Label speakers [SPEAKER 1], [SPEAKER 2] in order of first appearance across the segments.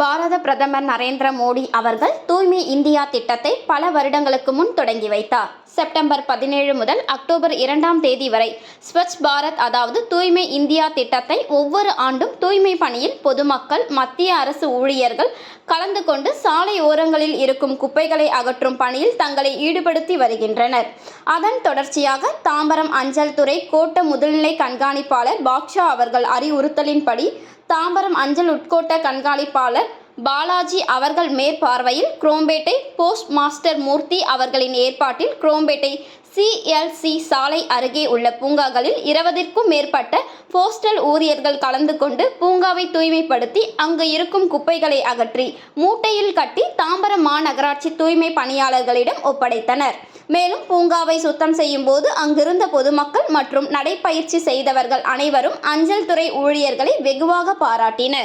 [SPEAKER 1] பாரத பிரதமர் நரேந்திர மோடி அவர்கள் தூய்மை இந்தியா திட்டத்தை பல வருடங்களுக்கு முன் தொடங்கி வைத்தார். செப்டம்பர் பதினேழு முதல் அக்டோபர் இரண்டாம் தேதி வரை ஸ்வச் பாரத் அதாவது தூய்மை இந்தியா திட்டத்தை ஒவ்வொரு ஆண்டும் தூய்மை பணியில் பொதுமக்கள் மத்திய அரசு ஊழியர்கள் கலந்து கொண்டு சாலை ஓரங்களில் இருக்கும் குப்பைகளை அகற்றும் பணியில் தங்களை ஈடுபடுத்தி வருகின்றனர். அதன் தொடர்ச்சியாக தாம்பரம் அஞ்சல் துறை கோட்ட முதுநிலை கண்காணிப்பாளர் பாக்ஷா அவர்கள் அறிவுறுத்தலின்படி தாம்பரம் அஞ்சல் உட்கோட்ட கண்காணிப்பாளர் பாலாஜி அவர்கள் மேற்பார்வையில் குரோம்பேட்டை போஸ்ட் மாஸ்டர் மூர்த்தி அவர்களின் ஏற்பாட்டில் குரோம்பேட்டை சிஎல்சி சாலை அருகே உள்ள பூங்காக்களில் இருபதிற்கும் மேற்பட்ட போஸ்டல் ஊழியர்கள் கலந்து கொண்டு பூங்காவை தூய்மைப்படுத்தி அங்கு இருக்கும் குப்பைகளை அகற்றி மூட்டையில் கட்டி தாம்பரம் மாநகராட்சி தூய்மை பணியாளர்களிடம் ஒப்படைத்தனர். மேலும் பூங்காவை சுத்தம் செய்யும் போது அங்கிருந்த பொதுமக்கள் மற்றும் நடைப்பயிற்சி செய்தவர்கள் அனைவரும் அஞ்சல் துறை ஊழியர்களை வெகுவாக பாராட்டினர்.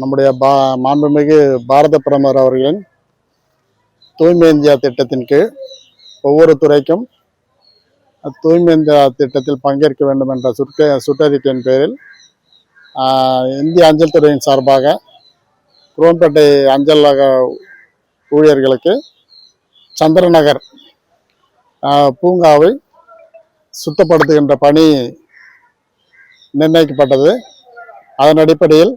[SPEAKER 2] நம்முடைய பா மாண்புமிகு பாரத பிரதமர் அவர்களின் தூய்மை இந்தியா திட்டத்தின் கீழ் ஒவ்வொரு துறைக்கும் தூய்மை இந்தியா திட்டத்தில் பங்கேற்க வேண்டும் என்ற சுற்று சுற்றறிக்கையின் பேரில் இந்திய அஞ்சல் துறையின் சார்பாக குரோம்பேட்டை அஞ்சலக ஊழியர்களுக்கு சந்திரநகர் பூங்காவை சுத்தப்படுத்துகின்ற பணி நிர்ணயிக்கப்பட்டது. அதன் அடிப்படையில்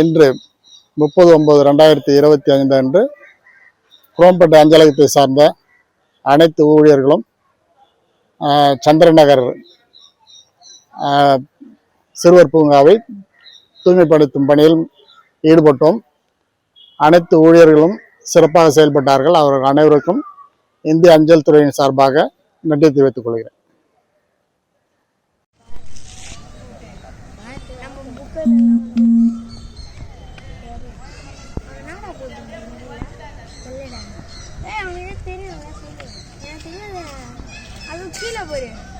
[SPEAKER 2] இன்று முப்பது ஒன்பது ரெண்டாயிரத்தி இருபத்தி ஐந்து அன்று குரோம்பேட்டை அஞ்சலகத்தை சார்ந்த அனைத்து ஊழியர்களும் சந்திரநகர் சிறுவர் பூங்காவை தூய்மைப்படுத்தும் பணியில் ஈடுபட்டோம். அனைத்து ஊழியர்களும் சிறப்பாக செயல்பட்டார்கள். அவர்கள் அனைவருக்கும் இந்திய அஞ்சல் துறையின் சார்பாக நன்றி தெரிவித்துக் கொள்கிறேன்.
[SPEAKER 3] Eh, mira, tiene una serie. Mira, tiene la... Algo.